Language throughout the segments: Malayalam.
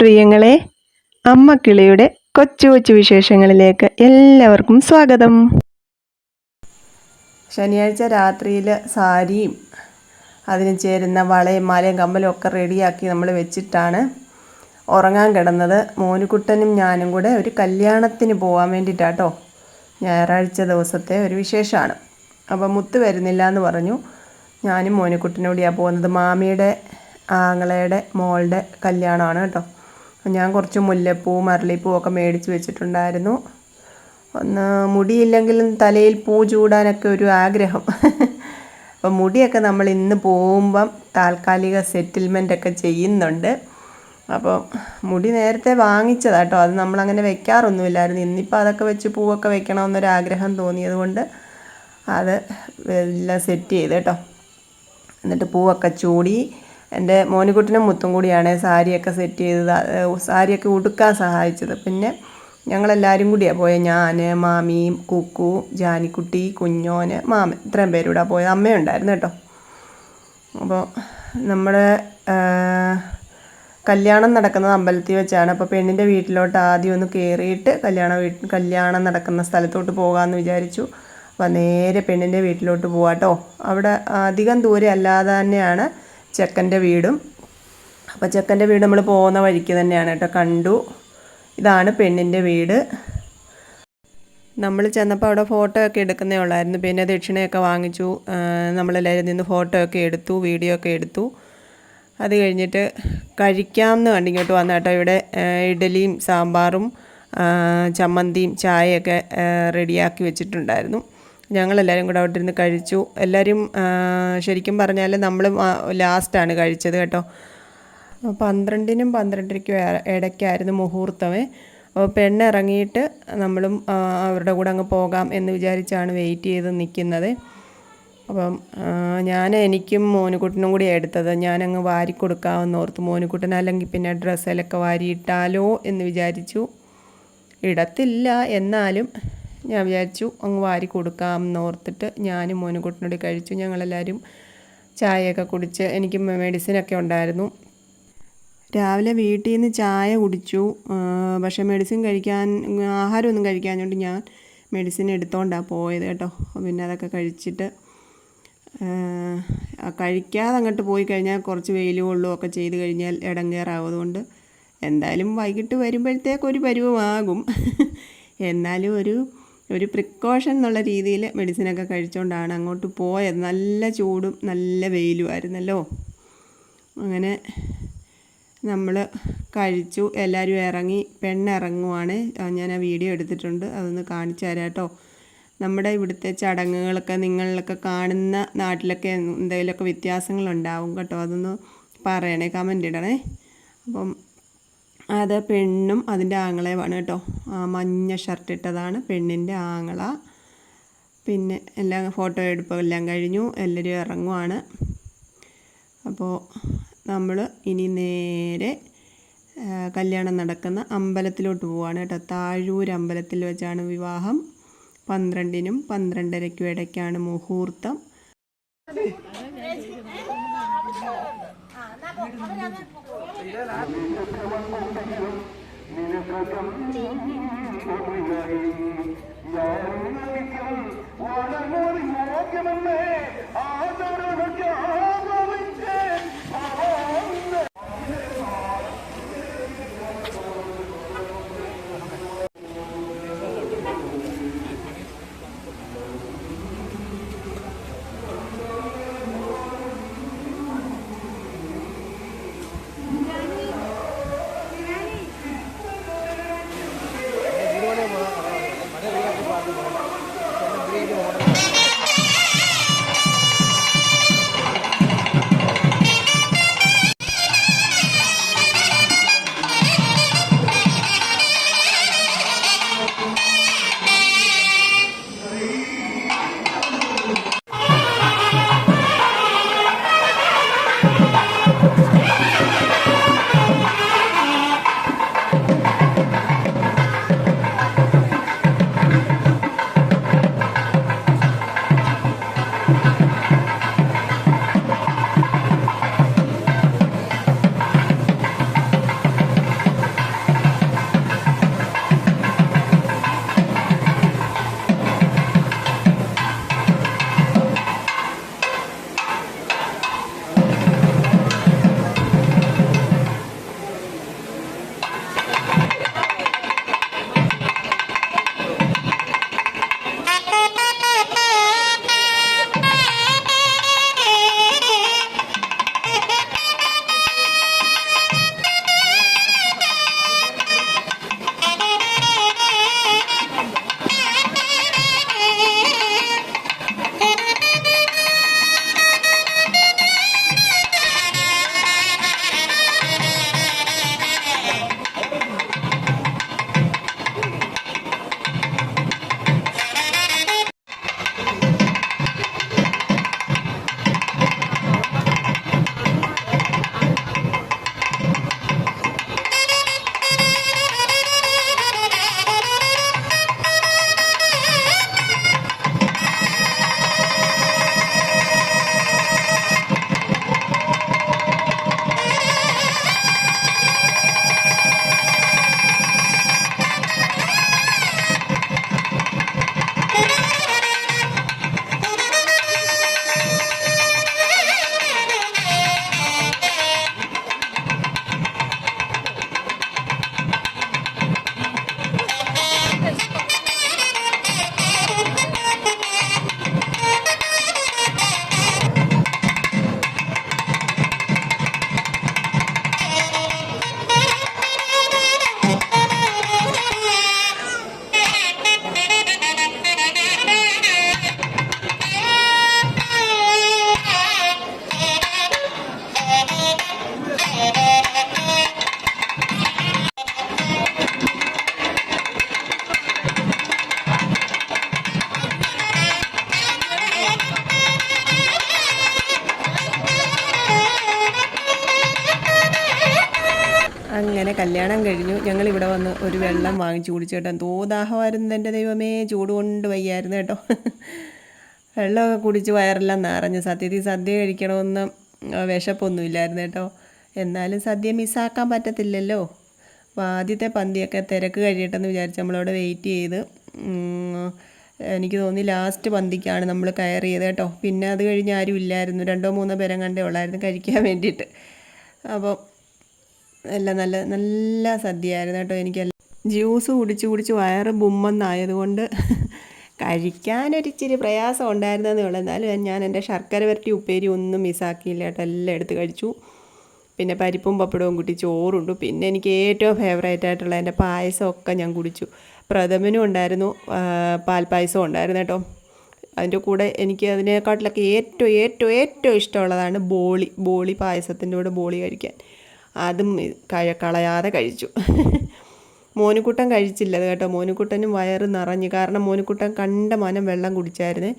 പ്രിയങ്ങളെ അമ്മക്കിളിയുടെ കൊച്ചു കൊച്ചു വിശേഷങ്ങളിലേക്ക് എല്ലാവർക്കും സ്വാഗതം. ശനിയാഴ്ച രാത്രിയിൽ സാരിയും അതിന് ചേരുന്ന വളയും മാലയും കമ്മലും ഒക്കെ റെഡിയാക്കി നമ്മൾ വെച്ചിട്ടാണ് ഉറങ്ങാൻ കിടന്നത്. മോനുകുട്ടനും ഞാനും കൂടെ ഒരു കല്യാണത്തിന് പോകാൻ വേണ്ടിയിട്ടാട്ടോ ഞായറാഴ്ച ദിവസത്തെ ഒരു വിശേഷമാണ്. അപ്പോൾ മുത്ത് വരുന്നില്ല എന്ന് പറഞ്ഞു. ഞാനും മോനുകുട്ടനോടിയാണ് പോകുന്നത്. മാമിയുടെ ആങ്ങളയുടെ മോളുടെ കല്യാണമാണ് കേട്ടോ. ഞാൻ കുറച്ച് മുല്ലപ്പൂ മരളിപ്പൂ ഒക്കെ മേടിച്ച് വെച്ചിട്ടുണ്ടായിരുന്നു. ഒന്ന് മുടിയില്ലെങ്കിലും തലയിൽ പൂ ചൂടാനൊക്കെ ഒരു ആഗ്രഹം. അപ്പം മുടിയൊക്കെ നമ്മൾ ഇന്ന് പോകുമ്പം താൽക്കാലിക സെറ്റിൽമെന്റ് ഒക്കെ ചെയ്യുന്നുണ്ട്. അപ്പോൾ മുടി നേരത്തെ വാങ്ങിച്ചതാണ് കേട്ടോ. അത് നമ്മളങ്ങനെ വെക്കാറൊന്നുമില്ലായിരുന്നു. ഇന്നിപ്പോൾ അതൊക്കെ വെച്ച് പൂവൊക്കെ വെക്കണമെന്നൊരാഗ്രഹം തോന്നിയത് കൊണ്ട് അത് എല്ലാം സെറ്റ് ചെയ്ത് കേട്ടോ. എന്നിട്ട് പൂവൊക്കെ ചൂടി എന്റെ മോനുകുട്ടിനും മുത്തും കൂടിയാണ് സാരിയൊക്കെ സെറ്റ് ചെയ്തത് സാരിയൊക്കെ ഉടുക്കാൻ സഹായിച്ചത്. പിന്നെ ഞങ്ങളെല്ലാവരും കൂടിയാണ് പോയത് ഞാൻ മാമിയും കുക്കു ജാനിക്കുട്ടി കുഞ്ഞോന് മാമൻ ഇത്രയും പേരൂടെ പോയത് അമ്മയുണ്ടായിരുന്നു കേട്ടോ. അപ്പോൾ നമ്മുടെ കല്യാണം നടക്കുന്നത് അമ്പലത്തിൽ വെച്ചാണ്. അപ്പോൾ പെണ്ണിന്റെ വീട്ടിലോട്ട് ആദ്യം ഒന്ന് കയറിയിട്ട് കല്യാണ വീട്ട് കല്യാണം നടക്കുന്ന സ്ഥലത്തോട്ട് പോകാമെന്ന് വിചാരിച്ചു. അപ്പോൾ നേരെ പെണ്ണിന്റെ വീട്ടിലോട്ട് പോവാട്ടോ അവിടെ അധികം ദൂരെ അല്ലാതെ തന്നെയാണ് ചെക്കന്റെ വീടും. അപ്പോൾ ചെക്കന്റെ വീട് നമ്മൾ പോകുന്ന വഴിക്ക് തന്നെയാണ് കേട്ടോ. കണ്ടു. ഇതാണ് പെണ്ണിന്റെ വീട്. നമ്മൾ ചെന്നപ്പോൾ അവിടെ ഫോട്ടോ ഒക്കെ എടുക്കുന്നേ ഉള്ളായിരുന്നു. പിന്നെ ദക്ഷിണയൊക്കെ വാങ്ങിച്ചു. നമ്മളെല്ലാവരും നിന്ന് ഫോട്ടോ ഒക്കെ എടുത്തു വീഡിയോ ഒക്കെ എടുത്തു. അത് കഴിഞ്ഞിട്ട് കഴിക്കാമെന്ന് കണ്ട് ഇങ്ങോട്ട് വന്ന കേട്ടോ. ഇവിടെ ഇഡലിയും സാമ്പാറും ചമ്മന്തിയും ചായയൊക്കെ റെഡിയാക്കി വെച്ചിട്ടുണ്ടായിരുന്നു. ഞങ്ങളെല്ലാവരും കൂടെ അവിടെ ഇരുന്ന് കഴിച്ചു എല്ലാവരും ശരിക്കും പറഞ്ഞാൽ നമ്മൾ ലാസ്റ്റാണ് കഴിച്ചത് കേട്ടോ. പന്ത്രണ്ടിനും പന്ത്രണ്ടരയ്ക്കും ഇടയ്ക്കായിരുന്നു മുഹൂർത്തമേ. അപ്പോൾ പെണ്ണിറങ്ങിയിട്ട് നമ്മളും അവരുടെ കൂടെ അങ്ങ് പോകാം എന്ന് വിചാരിച്ചാണ് വെയിറ്റ് ചെയ്ത് നിൽക്കുന്നത്. അപ്പം ഞാൻ എനിക്കും മോനുകുട്ടനും കൂടി എടുത്തത്. ഞാനങ്ങ് വാരി കൊടുക്കാമെന്ന് ഓർത്ത് മോനുകുട്ടൻ അല്ലെങ്കിൽ പിന്നെ ഡ്രസ്സിലൊക്കെ വാരിയിട്ടാലോ എന്ന് വിചാരിച്ചു. ഇടത്തില്ല എന്നാലും ഞാൻ വിചാരിച്ചു അങ്ങ് വാരി കൊടുക്കാം എന്നോർത്തിട്ട് ഞാനും മോനുകുട്ടനോട് കഴിച്ചു. ഞങ്ങളെല്ലാവരും ചായയൊക്കെ കുടിച്ച് എനിക്ക് മെഡിസിനൊക്കെ ഉണ്ടായിരുന്നു. രാവിലെ വീട്ടിൽ നിന്ന് ചായ കുടിച്ചു. പക്ഷേ മെഡിസിൻ കഴിക്കാൻ ആഹാരമൊന്നും കഴിക്കാഞ്ഞുകൊണ്ട് ഞാൻ മെഡിസിൻ എടുത്തോണ്ടാണ് പോയത് കേട്ടോ. പിന്നെ അതൊക്കെ കഴിച്ചിട്ട് കഴിക്കാതെ അങ്ങോട്ട് പോയി കഴിഞ്ഞാൽ കുറച്ച് വെയിൽ ഒക്കെ ചെയ്ത് കഴിഞ്ഞാൽ ഇടം കയറാവതുകൊണ്ട് എന്തായാലും വൈകിട്ട് വരുമ്പോഴത്തേക്കൊരു പരുവമാകും. എന്നാലും ഒരു ഒരു പ്രിക്കോഷൻ എന്നുള്ള രീതിയിൽ മെഡിസിനൊക്കെ കഴിച്ചുകൊണ്ടാണ് അങ്ങോട്ട് പോയത്. നല്ല ചൂടും നല്ല വെയിലുമായിരുന്നല്ലോ അങ്ങനെ നമ്മൾ കഴിച്ചു. എല്ലാവരും ഇറങ്ങി പെണ്ണിറങ്ങുവാണ്. ഞാൻ ആ വീഡിയോ എടുത്തിട്ടുണ്ട്. അതൊന്ന് കാണിച്ചു തരാം കേട്ടോ. നമ്മുടെ ഇവിടുത്തെ ചടങ്ങുകളൊക്കെ നിങ്ങളിലൊക്കെ കാണുന്ന നാട്ടിലൊക്കെ എന്തെങ്കിലുമൊക്കെ വ്യത്യാസങ്ങളുണ്ടാവും കേട്ടോ. അതൊന്ന് പറയണേ കമന്റ് ഇടണേ. അപ്പം അത് പെണ്ണും അതിന്റെ ആങ്ങളയുമാണ് കേട്ടോ. മഞ്ഞ ഷർട്ട് ഇട്ടതാണ് പെണ്ണിന്റെ ആങ്ങള. പിന്നെ എല്ലാം ഫോട്ടോ എടുപ്പെല്ലാം എല്ലാം കഴിഞ്ഞു. എല്ലാവരും ഇറങ്ങുവാണ്. അപ്പോൾ നമ്മൾ ഇനി നേരെ കല്യാണം നടക്കുന്ന അമ്പലത്തിലോട്ട് പോവാണ് കേട്ടോ. താഴൂർ അമ്പലത്തിൽ വെച്ചാണ് വിവാഹം. പന്ത്രണ്ടിനും പന്ത്രണ്ടരയ്ക്കും ഇടയ്ക്കാണ് മുഹൂർത്തം. ആ உலகம் உண்மை யாரும் வளமொழி மோகமல்ல ஆதரவு കല്യാണം കഴിഞ്ഞു. ഞങ്ങൾ ഇവിടെ വന്ന് ഒരു വെള്ളം വാങ്ങിച്ചു കുടിച്ചു കേട്ടോ എന്തോ ദാഹമായിരുന്നു എന്റെ ദൈവമേ. ചൂട് കൊണ്ട് വയ്യായിരുന്നു കേട്ടോ. വെള്ളമൊക്കെ കുടിച്ച് വയറെല്ലാം നിറഞ്ഞു. സത്യത്തിൽ സദ്യ കഴിക്കണമെന്ന് വിശപ്പൊന്നുമില്ലായിരുന്നു കേട്ടോ. എന്നാലും സദ്യ മിസ്സാക്കാൻ പറ്റത്തില്ലല്ലോ. അപ്പോൾ ആദ്യത്തെ പന്തിയൊക്കെ തിരക്ക് കഴിയട്ടെന്ന് വിചാരിച്ച് നമ്മളവിടെ വെയിറ്റ് ചെയ്ത് എനിക്ക് തോന്നി ലാസ്റ്റ് പന്തിക്കാണ് നമ്മൾ കയറിയത് കേട്ടോ. പിന്നെ അത് കഴിഞ്ഞ് ആരും ഇല്ലായിരുന്നു. രണ്ടോ മൂന്നോ പേരെങ്ങാണ്ടേ ഉള്ളായിരുന്നു കഴിക്കാൻ വേണ്ടിയിട്ട്. അപ്പോൾ നല്ല നല്ല നല്ല സദ്യയായിരുന്നു കേട്ടോ എനിക്ക് ജ്യൂസ് കുടിച്ച് കുടിച്ച് വയറ് ബുമ്മെന്നായതുകൊണ്ട് കഴിക്കാനൊരിച്ചിരി പ്രയാസം ഉണ്ടായിരുന്നതേ ഉള്ളൂ. എന്നാലും ഞാൻ എന്റെ ശർക്കര വരട്ടി ഉപ്പേരി ഒന്നും മിസ്സാക്കിയില്ല കേട്ടോ. എല്ലാം എടുത്ത് കഴിച്ചു. പിന്നെ പരിപ്പും പപ്പടവും കൂട്ടി ചോറുണ്ട്. പിന്നെ എനിക്ക് ഏറ്റവും ഫേവറേറ്റ് ആയിട്ടുള്ള എന്റെ പായസമൊക്കെ ഞാൻ കുടിച്ചു. പ്രഥമനും ഉണ്ടായിരുന്നു. പാൽപ്പായസവും ഉണ്ടായിരുന്നു കേട്ടോ. അതിന്റെ കൂടെ എനിക്ക് അതിനേക്കാട്ടിലൊക്കെ ഏറ്റവും ഏറ്റവും ഏറ്റവും ഇഷ്ടമുള്ളതാണ് ബോളി. ബോളി പായസത്തിന്റെ കൂടെ ബോളി കഴിക്കാൻ. അതും കളയാതെ കഴിച്ചു. മോനുക്കുട്ടൻ കഴിച്ചില്ലത് കേട്ടോ. മോനുക്കുട്ടനും വയറ് നിറഞ്ഞു. കാരണം മോനുക്കുട്ടൻ കണ്ട മനം വെള്ളം കുടിച്ചായിരുന്നു.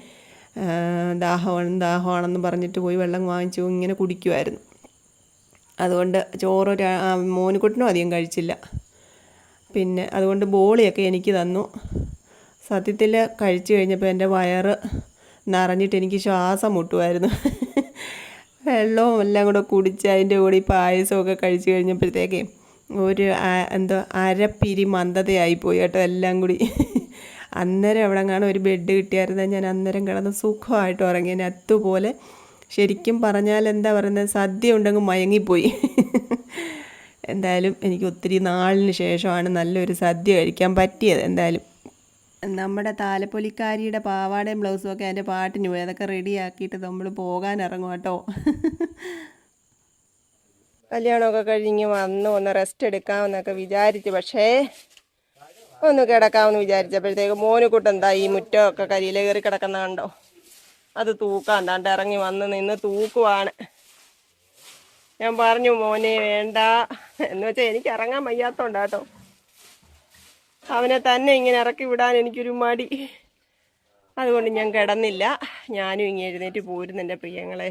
ദാഹമാണ് ദാഹമാണെന്ന് പറഞ്ഞിട്ട് പോയി വെള്ളം വാങ്ങിച്ചു ഇങ്ങനെ കുടിക്കുമായിരുന്നു അതുകൊണ്ട് ചോറ് മോനുക്കുട്ടനും അധികം കഴിച്ചില്ല. പിന്നെ അതുകൊണ്ട് ബോളിയൊക്കെ എനിക്ക് തന്നു. സത്യത്തിൽ കഴിച്ചു കഴിഞ്ഞപ്പോൾ എന്റെ വയറ് നിറഞ്ഞിട്ട് എനിക്ക് ശ്വാസം മുട്ടുമായിരുന്നു വെള്ളവും എല്ലാം കൂടെ കുടിച്ച് അതിന്റെ കൂടെ ഈ പായസമൊക്കെ കഴിച്ചു കഴിഞ്ഞപ്പോഴത്തേക്കേ ഒരു എന്തോ അരപ്പിരി മന്ദതയായിപ്പോയി കേട്ടോ എല്ലാം കൂടി. അന്നേരം എവിടെ കാണും ഒരു ബെഡ് കിട്ടിയായിരുന്നെങ്കിൽ ഞാൻ അന്നേരം കിടന്ന് സുഖമായിട്ട് ഉറങ്ങിയതിന് അതുപോലെ ശരിക്കും പറഞ്ഞാൽ എന്താ പറയുന്നത് സദ്യ ഉണ്ടെങ്കിൽ മയങ്ങിപ്പോയി. എന്തായാലും എനിക്ക് ഒത്തിരി നാളിന് ശേഷമാണ് നല്ലൊരു സദ്യ കഴിക്കാൻ പറ്റിയത് എന്തായാലും. നമ്മുടെ താലപ്പൊലിക്കാരിയുടെ പാവാടയും ബ്ലൗസും ഒക്കെ അതിന്റെ പാട്ടിന് പോയി. അതൊക്കെ റെഡിയാക്കിയിട്ട് നമ്മൾ പോകാൻ ഇറങ്ങും കേട്ടോ. കല്യാണമൊക്കെ കഴിഞ്ഞ് വന്ന് ഒന്ന് റെസ്റ്റ് എടുക്കാമെന്നൊക്കെ വിചാരിച്ചു. പക്ഷേ ഒന്ന് കിടക്കാമെന്ന് വിചാരിച്ചപ്പോഴത്തേക്ക് മോനുകുട്ടൻ എന്താ ഈ മുറ്റമൊക്കെ കരിയില കയറി കിടക്കുന്ന കണ്ടോ? അത് തൂക്കാൻ താണ്ട് ഇറങ്ങി വന്ന് നിന്ന് തൂക്കുവാണ്. ഞാൻ പറഞ്ഞു മോനെ വേണ്ട. എന്ന് വെച്ചാൽ എനിക്ക് ഇറങ്ങാൻ വയ്യാത്തോണ്ടാട്ടോ. അവനെ തന്നെ ഇങ്ങനെ ഇറക്കി വിടാൻ എനിക്കൊരു മടി. അതുകൊണ്ട് ഞാൻ കിടന്നില്ല. ഞാനും ഇങ്ങനെ എഴുന്നേറ്റ് പോരുന്നു എന്റെ പ്രിയങ്ങളെ.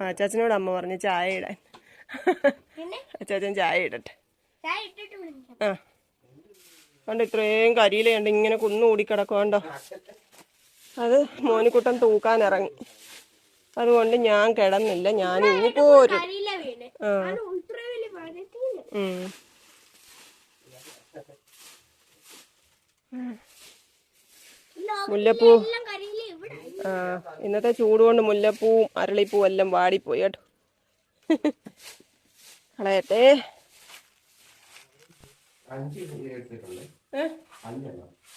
അച്ചാച്ചനോട് അമ്മ പറഞ്ഞു ചായ ഇടാൻ. അച്ചാച്ചൻ ചായ ഇടട്ടെ. ആ. കണ്ട് ഇത്രയും കരിയിലുണ്ട് ഇങ്ങനെ കുന്നുകൂടി കിടക്കുണ്ടോ അത് മോനിക്കുട്ടൻ തൂക്കാൻ ഇറങ്ങി. അതുകൊണ്ട് ഞാൻ കിടന്നില്ല. ഞാൻ ഇനി പോരും. ആ അത് ഇത്ര വലിയ പണിട്ടില്ല ഉം. മുല്ലപ്പൂ. ആ ഇന്നത്തെ ചൂട് കൊണ്ട് മുല്ലപ്പൂവും അരളിപ്പൂവും എല്ലാം വാടിപ്പോയി കേട്ടോ. കളയട്ടെ?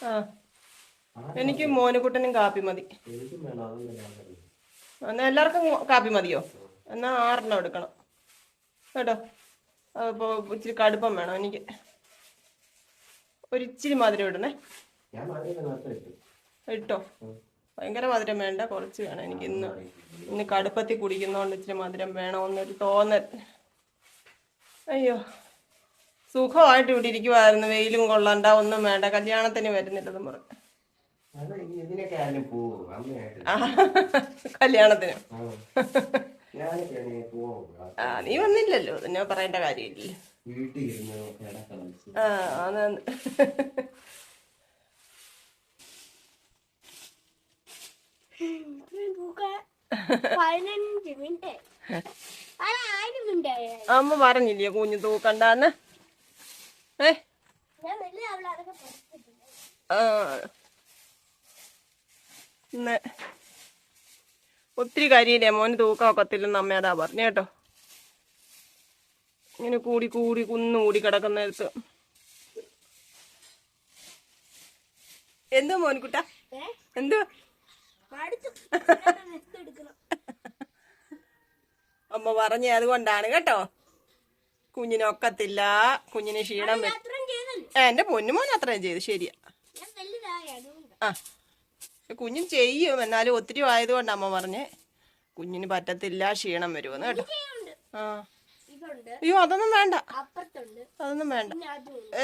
ആ. എനിക്ക് മോനുകുട്ടനും കാപ്പി മതി. എന്നാ എല്ലാവർക്കും കാപ്പി മതിയോ? എന്നാ ആറെണ്ണം എടുക്കണം. കേട്ടോ? അപ്പോൾ ഇച്ചിരി കടുപ്പം വേണം എനിക്ക്. ഒരിച്ചിരി മധുരം ഇടണേ. ഇട്ടോ. ഭയങ്കര മധുരം വേണ്ട കുറച്ച് വേണം. എനിക്ക് ഇന്ന് ഇന്ന് കടുപ്പത്തിൽ കുടിക്കുന്നതുകൊണ്ട് ഇച്ചിരി മധുരം വേണമെന്നൊരു തോന്നൽ. അയ്യോ സുഖമായിട്ട് ഇവിടെ ഇരിക്കുമായിരുന്നു വെയിലും കൊള്ളണ്ട ഒന്നും വേണ്ട. കല്യാണത്തിന് വരുന്നില്ലത് ആ, കല്യാണത്തിന്. ആ നീ വന്നില്ലല്ലോ. ഞാൻ പറയേണ്ട കാര്യമില്ല ആ അതാണ്. അമ്മ പറഞ്ഞില്ലേ കുഞ്ഞു തൂക്കണ്ടാന്ന്? ഏ? ആ. ഒത്തിരി കരിയില്ലേ? മോന് തൂക്കം ഒക്കത്തില്ലെന്ന് അമ്മ അതാ പറഞ്ഞു കേട്ടോ. ഇങ്ങനെ കൂടി കൂടി കുന്നു കൂടി കിടക്കുന്നിടത്ത്. എന്തോ മോൻകുട്ട? എന്തോ അമ്മ പറഞ്ഞ അതുകൊണ്ടാണ് കേട്ടോ. കുഞ്ഞിനൊക്കത്തില്ല കുഞ്ഞിന് ക്ഷീണം എന്റെ പൊന്നുമോൻ അത്രയും ചെയ്തു. ശരിയാ. ആ. കുഞ്ഞും ചെയ്യും. എന്നാലും ഒത്തിരി ആയതുകൊണ്ട് അമ്മ പറഞ്ഞ്. കുഞ്ഞിന് പറ്റത്തില്ല ക്ഷീണം വരുമെന്ന് കേട്ടോ. ആ. അയ്യോ അതൊന്നും വേണ്ട. അപ്പുറത്തുണ്ട്. അതൊന്നും വേണ്ട.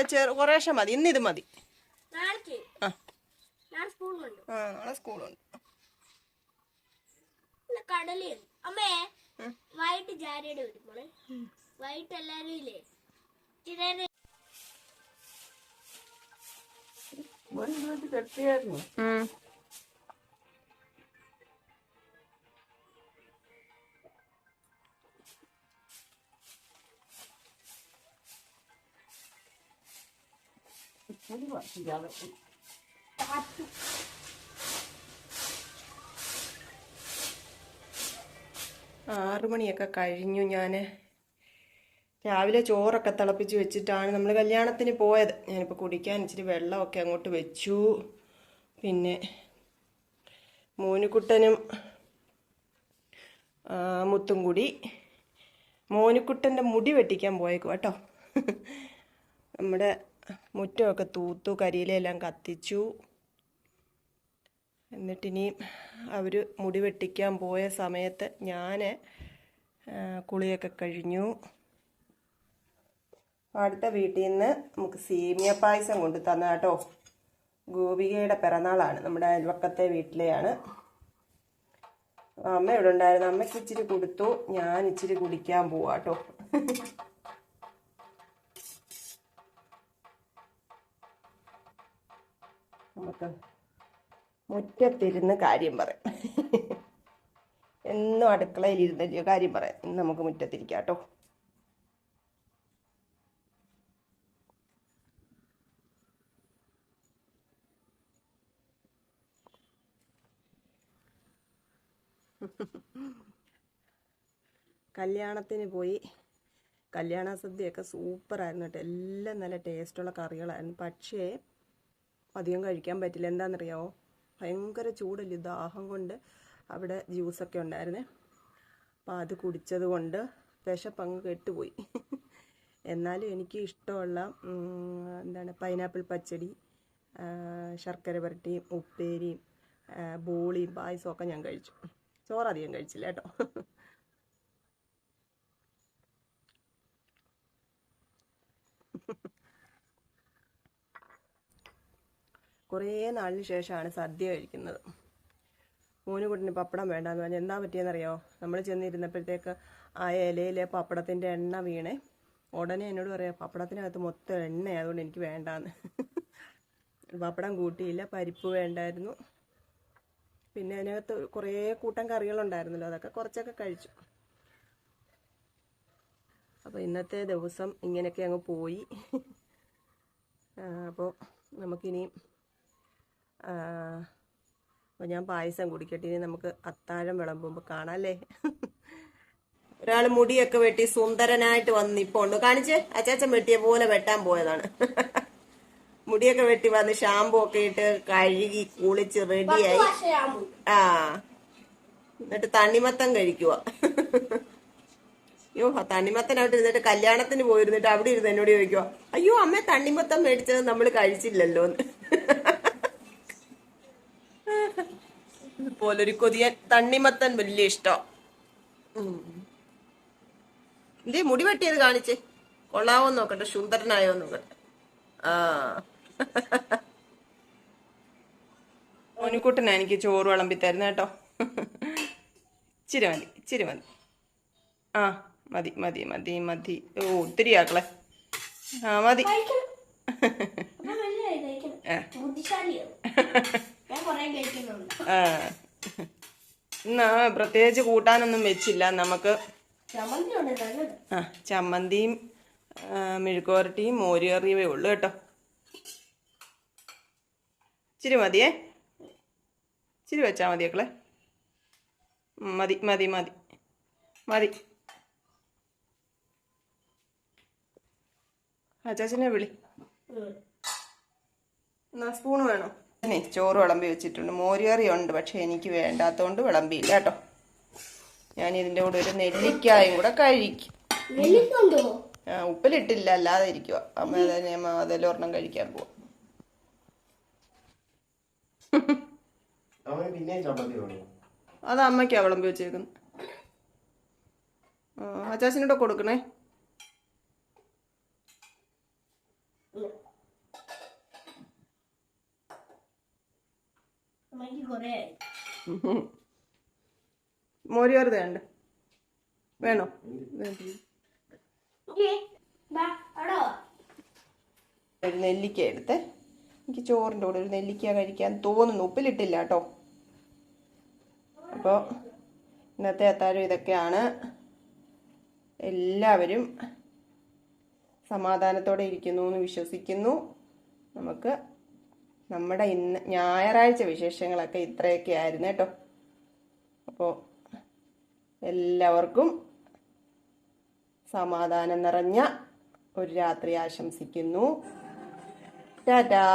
ചെറു കുറേശ്ശെ മതി. ഇന്ന് ഇത് മതി. നാളെ ആ. നാളെ സ്കൂളുണ്ട് ആ നാളെ സ്കൂളുണ്ട്. പിന്നെ കടലുണ്ട് അമ്മേ വൈകിട്ട് ജാരിയുടെ എല്ലാരും ഇല്ലേ? ഇച്ചിരി നേരം കെട്ടിയായിരുന്നു ഉം. ആറു മണിയൊക്കെ കഴിഞ്ഞു ഞാൻ രാവിലെ ചോറൊക്കെ തിളപ്പിച്ച് വെച്ചിട്ടാണ് നമ്മൾ കല്യാണത്തിന് പോയത്. ഞാനിപ്പോൾ കുടിക്കാൻ ഇച്ചിരി വെള്ളമൊക്കെ അങ്ങോട്ട് വെച്ചു. പിന്നെ മോനുക്കുട്ടനും മുത്തും കൂടി മോനുക്കുട്ടന്റെ മുടി വെട്ടിക്കാൻ പോയേക്കും കേട്ടോ നമ്മുടെ മുറ്റമൊക്കെ തൂത്തു കരിയിലെല്ലാം കത്തിച്ചു. എന്നിട്ടിനി അവർ മുടി വെട്ടിക്കാൻ പോയ സമയത്ത് ഞാൻ കുളിയൊക്കെ കഴിഞ്ഞു. അടുത്ത വീട്ടിൽ നിന്ന് നമുക്ക് സീമിയ പായസം കൊണ്ട് തന്ന കേട്ടോ. ഗോപികയുടെ പിറന്നാളാണ് നമ്മുടെ അയൽവക്കത്തെ വീട്ടിലെയാണ്. അമ്മ ഇവിടെ ഉണ്ടായിരുന്നു? അമ്മയ്ക്ക് ഇച്ചിരി കൊടുത്തു ഞാൻ ഇച്ചിരി കുടിക്കാൻ പോവാ നമുക്ക് മുറ്റത്തിരുന്ന് കാര്യം പറയാം. എന്നും അടുക്കളയിൽ ഇരുന്നല്ലോ കാര്യം പറയാം. ഇന്ന് നമുക്ക് മുറ്റത്തിരിക്കാം കേട്ടോ. കല്യാണത്തിന് പോയി. കല്യാണ സദ്യയൊക്കെ സൂപ്പറായിരുന്നു കേട്ടോ. എല്ലാം നല്ല ടേസ്റ്റുള്ള കറികളായിരുന്നു. പക്ഷേ അധികം കഴിക്കാൻ പറ്റില്ല. എന്താണെന്നറിയാമോ ഭയങ്കര ചൂടല്ല? ദാഹം കൊണ്ട് അവിടെ ജ്യൂസൊക്കെ ഉണ്ടായിരുന്നേ. അപ്പോൾ അത് കുടിച്ചത് കൊണ്ട് വിശപ്പങ്ങ് കെട്ടുപോയി. എന്നാലും എനിക്ക് ഇഷ്ടമുള്ള എന്താണ് പൈനാപ്പിൾ പച്ചടി ശർക്കര പുരട്ടിയും ഉപ്പേരിയും ബോളിയും പായസമൊക്കെ ഞാൻ കഴിച്ചു. ചോറധികം കഴിച്ചില്ല കേട്ടോ. കുറേ നാളിന് ശേഷമാണ് സദ്യ കഴിക്കുന്നത്. മോനുകുട്ടിന് പപ്പടം വേണ്ടാന്ന് പറഞ്ഞാൽ എന്താ പറ്റിയെന്നറിയോ? നമ്മൾ ചെന്നിരുന്നപ്പോഴത്തേക്ക് ആ ഇലയിലെ പപ്പടത്തിന്റെ എണ്ണ വീണേ. ഉടനെ എന്നോട് പറയാം പപ്പടത്തിനകത്ത് മൊത്തം എണ്ണ അതുകൊണ്ട് എനിക്ക് വേണ്ടാന്ന്. പപ്പടം കൂട്ടിയില്ല പരിപ്പ് വേണ്ടായിരുന്നു. പിന്നെ അതിനകത്ത് കുറേ കൂട്ടം കറികളുണ്ടായിരുന്നല്ലോ അതൊക്കെ കുറച്ചൊക്കെ കഴിച്ചു. അപ്പോൾ ഇന്നത്തെ ദിവസം ഇങ്ങനെയൊക്കെ അങ്ങ് പോയി. അപ്പോൾ നമുക്കിനി അപ്പോൾ ഞാൻ പായസം കുടിക്കട്ടെ. ഇനി നമുക്ക് അത്താഴം വിളമ്പുമ്പോൾ കാണാം അല്ലേ ഒരാൾ മുടിയൊക്കെ വെട്ടി സുന്ദരനായിട്ട് വന്ന് നിപ്പുണ്ട് കാണിച്ച്? അച്ചാച്ചൻ വെട്ടിയ പോലെ വെട്ടാൻ പോയതാണ്. മുടിയൊക്കെ വെട്ടി വന്ന് ഷാമ്പു ഒക്കെ ഇട്ട് കഴുകി കുളിച്ച് റെഡിയായി ആ. എന്നിട്ട് തണ്ണിമത്തം കഴിക്കുക അയ്യോ തണ്ണിമത്തനായിട്ട് ഇരുന്നിട്ട് കല്യാണത്തിന് പോയിരുന്നിട്ട് അവിടെ ഇരുന്ന് എന്നോട് ചോദിക്കുക അയ്യോ അമ്മ തണ്ണിമത്തം മേടിച്ചത് നമ്മൾ കഴിച്ചില്ലല്ലോ എന്ന് പോലൊരു കൊതിയൻ തണ്ണിമത്തൻ വലിയ ഇഷ്ടം. എന്തേ മുടി വെട്ടിയത് കാണിച്ചേ? കൊള്ളാവോ നോക്കട്ടെ സുന്ദരനായോ നോക്കട്ടെ. ആ. മോനിക്കുട്ടനാ എനിക്ക് ചോറ് വിളമ്പി തരുന്ന കേട്ടോ. ഇച്ചിരി മതി ഇച്ചിരി മതി. ആ മതി മതി മതി മതി. ഓ ഒത്തിരി ആക്കളെ. ആ മതി അപ്പൊ വലിയ കഴിക്കണം ബുദ്ധിശാലിയാണ് ഞാൻ കൊറേ കഴിക്കുന്നുണ്ട് ആ ഇന്ന് പ്രത്യേകിച്ച് കൂട്ടാനൊന്നും വെച്ചില്ല. നമുക്ക് ആ ചമ്മന്തിയും മെഴുക്കോരട്ടിയും മെഴുക്കുവരട്ടിയും മോരുകറിയവേ ഉള്ളൂ കേട്ടോ. ഇച്ചിരി മതിയേ? ഇച്ചിരി വെച്ചാൽ മതി മക്കളെ. ഉം, മതി മതി മതി. മതി. അച്ചാച്ചനെ വിളി. എന്നാ സ്പൂൺ വേണോ. അല്ലേ ചോറ് വിളമ്പി വെച്ചിട്ടുണ്ട്. മോരുകറി ഉണ്ട് പക്ഷേ എനിക്ക് വേണ്ടാത്തതുകൊണ്ട് വിളമ്പിയില്ല കേട്ടോ. ഞാൻ ഇതിന്റെ കൂടെ ഒരു നെല്ലിക്കായും കൂടെ കഴിക്കും. നെല്ലിക്കുണ്ടോ? ആ, ഉപ്പിലിട്ടില്ല അല്ലാതെ ഇരിക്കുക അമ്മ തന്നെ അമ്മ അതിലൊരെണ്ണം കഴിക്കാൻ പോവാം. അത് അമ്മയ്ക്കാ വിളമ്പി വെച്ചേക്കുന്നത് ആ, അച്ചാച്ചനോട് കൊടുക്കണേ. മോരുകറി വേണ്ട വേണോ? ഒരു നെല്ലിക്ക എടുത്ത്. എനിക്ക് ചോറിന്റെ കൂടെ ഒരു നെല്ലിക്ക കഴിക്കാൻ തോന്നുന്നു. ഉപ്പിലിട്ടില്ല കേട്ടോ. അപ്പോൾ ഇന്നത്തെ അത്താഴം ഇതൊക്കെയാണ്. എല്ലാവരും സമാധാനത്തോടെ ഇരിക്കുന്നു എന്ന് വിശ്വസിക്കുന്നു. നമുക്ക് നമ്മുടെ ഇന്ന് ഞായറാഴ്ച വിശേഷങ്ങളൊക്കെ ഇത്രയൊക്കെ ആയിരുന്നു കേട്ടോ. അപ്പോൾ എല്ലാവർക്കും സമാധാനം നിറഞ്ഞ ഒരു രാത്രി ആശംസിക്കുന്നു. ടാറ്റാ.